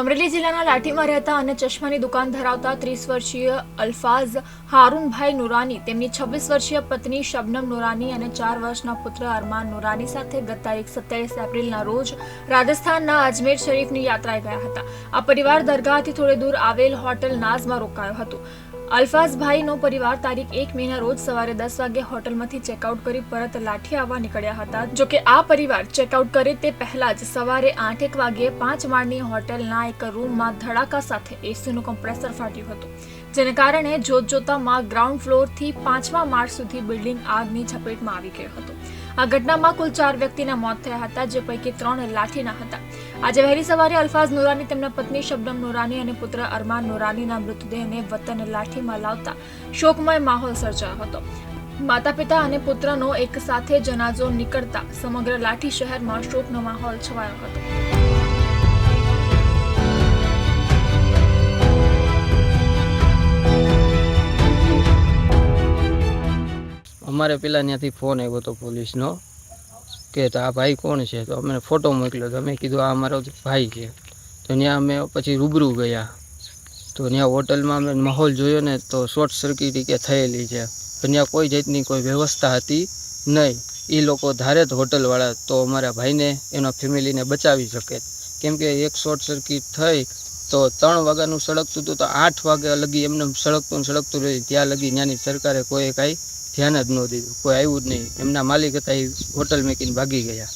અમરેલી જિલ્લાના લાઠીમાં રહેતા અને ચશ્માની દુકાન ધરાવતા ત્રીસ વર્ષીય અલ્ફાઝ હારૂનભાઈ નુરાની, તેમની છવ્વીસ વર્ષીય પત્ની શબનમ નુરાની અને ચાર વર્ષના પુત્ર અરમાન નુરાની સાથે ગત તારીખ સત્યાવીસ એપ્રિલના રોજ રાજસ્થાનના અજમેર શરીફની યાત્રાએ ગયા હતા. આ પરિવાર દરગાહથી થોડે દૂર આવેલ હોટલ નાઝમાં રોકાયો હતો. અલ્ફાઝભાઈનો પરિવાર તારીખ એક મેના રોજ સવારે દસ વાગે હોટલમાંથી ચેકઆઉટ કરી પરત લાઠી આવવા નીકળ્યા હતા. જો કે આ પરિવાર ચેકઆઉટ કરે તે પહેલા જ સવારે આઠેક વાગ્યે પાંચ માળની હોટેલના એક રૂમમાં ધડાકા સાથે એસીનું કમ્પ્રેસર ફાટ્યું હતું, જેને કારણે જોત જોતામાં ગ્રાઉન્ડ ફ્લોરથી પાંચમા માળ સુધી બિલ્ડિંગ આગની ઝપેટમાં આવી ગયો હતો. આ ઘટનામાં કુલ ચાર વ્યક્તિના મોત થયા હતા, જે પૈકી ત્રણ લાઠીના હતા. આજે વહેલી સવારે અલ્ફાઝ નોરાની તેમના પત્ની શબનમ નોરાની અને પુત્ર અરમાન નોરાનીના મૃતદેહને વતન લાઠીમાં લાવતા શોકમય માહોલ સર્જાયો હતો. માતા પિતા અને પુત્રનો એક સાથે જનાઝો નીકળતા સમગ્ર લાઠી શહેરમાં શોકનો માહોલ છવાયો હતો. અમારે પેલા ત્યાંથી ફોન આવ્યો હતો પોલીસનો કે આ ભાઈ કોણ છે? તો અમે ફોટો મોકલ્યો તો અમે કીધું આ અમારો ભાઈ છે. તો ત્યાં અમે પછી રૂબરૂ ગયા. તો ત્યાં હોટલમાં અમે માહોલ જોયો ને તો શોર્ટ સર્કિટ કે થયેલી છે. તો ત્યાં કોઈ જાતની કોઈ વ્યવસ્થા હતી નહીં. એ લોકો ધારે જ હોટલવાળા તો અમારા ભાઈને એના ફેમિલીને બચાવી શકે. કેમ કે એક શોર્ટ સર્કિટ થઈ તો ત્રણ વાગ્યાનું સળગતું હતું તો આઠ વાગ્યા લગી એમને સળગતું સળગતું રહી. ત્યાં લગી ત્યાંની સરકારે કોઈ કાંઈ ધ્યાન જ ન દીધું. કોઈ આવ્યું જ નહીં. એમના માલિક હતા એ હોટલ મેકીને ભાગી ગયા.